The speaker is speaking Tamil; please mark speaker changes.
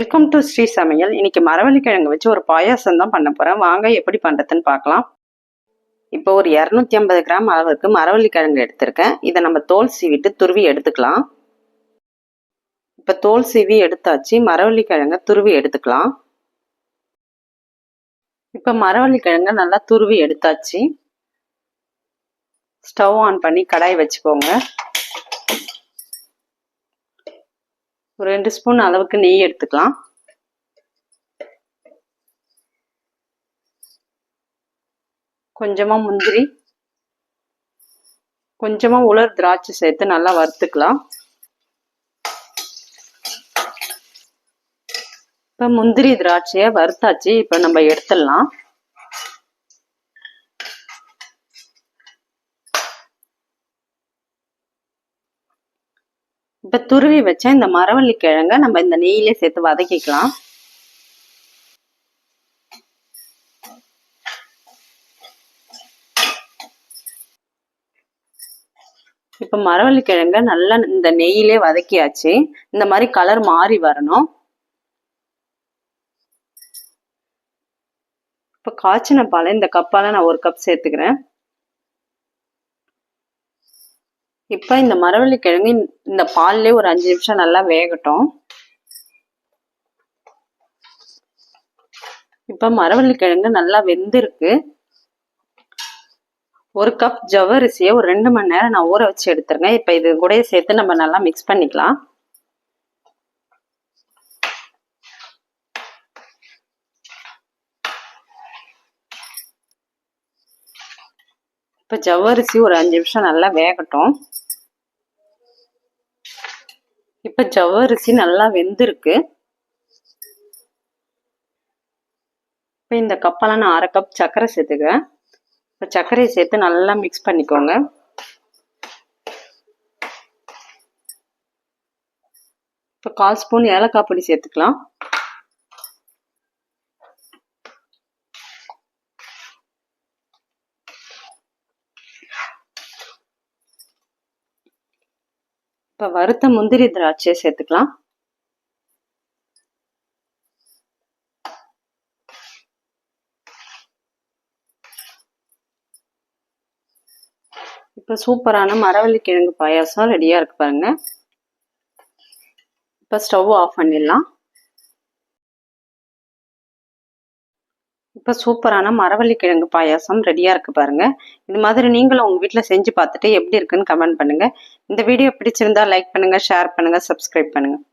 Speaker 1: வெல்கம் டு ஸ்ரீ சமையல் இன்னைக்கு மரவள்ளிக்கிழங்கு வச்சு ஒரு பாயாசம் தான் பண்ண போறேன். வாங்க எப்படி பண்றதுன்னு பார்க்கலாம். இப்போ ஒரு இரநூத்தி ஐம்பது கிராம் அளவுக்கு மரவள்ளிக்கிழங்கு எடுத்திருக்கேன். இதை நம்ம தோல் சீவிட்டு துருவி எடுத்துக்கலாம். இப்போ தோல் சீவி எடுத்தாச்சு. மரவள்ளிக்கிழங்க துருவி எடுத்துக்கலாம். இப்போ மரவள்ளிக்கிழங்க நல்லா துருவி எடுத்தாச்சு. ஸ்டவ் ஆன் பண்ணி கடாய் வச்சுக்கோங்க. ஒரு ரெண்டு ஸ்பூன் அளவுக்கு நெய் எடுத்துக்கலாம். கொஞ்சமாக முந்திரி. கொஞ்சமாக உலர் திராட்சை சேர்த்து நல்லா வறுத்துக்கலாம். இப்போ முந்திரி திராட்சையை வறுத்தாச்சு இப்போ நம்ம எடுத்துடலாம். இப்போ துருவி வச்ச இந்த மரவள்ளி கிழங்க நம்ம இந்த நெய்யிலே சேர்த்து வதக்கிக்கலாம். இப்போ மரவள்ளி கிழங்க நல்லா இந்த நெய்யிலே வதக்கியாச்சு. இந்த மாதிரி கலர் மாறி வரணும். இப்போ காய்ச்சின பாலை இந்த கப்பால நான் ஒரு கப் சேர்த்துக்கிறேன். இப்போ இந்த மரவள்ளி கிழங்கு இந்த பால்லே ஒரு அஞ்சு நிமிஷம் நல்லா வேகட்டும். இப்போ மரவள்ளி கிழங்கு நல்லா வெந்திருக்கு. ஒரு கப் ஜவ்வரிசியை ஒரு ரெண்டு மணி நேரம் நான் ஊற வச்சு எடுத்துருங்க. இப்போ இது கூட சேர்த்து நம்ம நல்லா மிக்ஸ் பண்ணிக்கலாம். இப்போ ஜவ்வரிசி ஒரு அஞ்சு நிமிஷம் நல்லா வேகட்டும். இப்போ ஜவ்வரிசி நல்லா வெந்திருக்கு. இப்போ இந்த கப்பெல்லாம் நான் அரை கப் சர்க்கரை சேர்த்துக்கிறேன். இப்போ சர்க்கரையை சேர்த்து நல்லா மிக்ஸ் பண்ணிக்கோங்க. இப்போ கால் ஸ்பூன் ஏலக்காய் பொடி சேர்த்துக்கலாம். இப்போ வறுத்த முந்திரி திராட்சையை சேர்த்துக்கலாம். இப்போ சூப்பரான மரவள்ளி கிழங்கு பாயாசம் ரெடியாக இருக்கு பாருங்க. இப்போ ஸ்டவ் ஆஃப் பண்ணிடலாம். இப்போ சூப்பரான மரவள்ளி கிழங்கு பாயாசம் ரெடியாக இருக்குது பாருங்கள் இது மாதிரி நீங்களும் உங்கள் வீட்டில் செஞ்சு பார்த்துட்டு எப்படி இருக்குன்னு கமெண்ட் பண்ணுங்கள் இந்த வீடியோ பிடிச்சிருந்தா லைக் பண்ணுங்கள் ஷேர் பண்ணுங்கள் சப்ஸ்கிரைப் பண்ணுங்கள்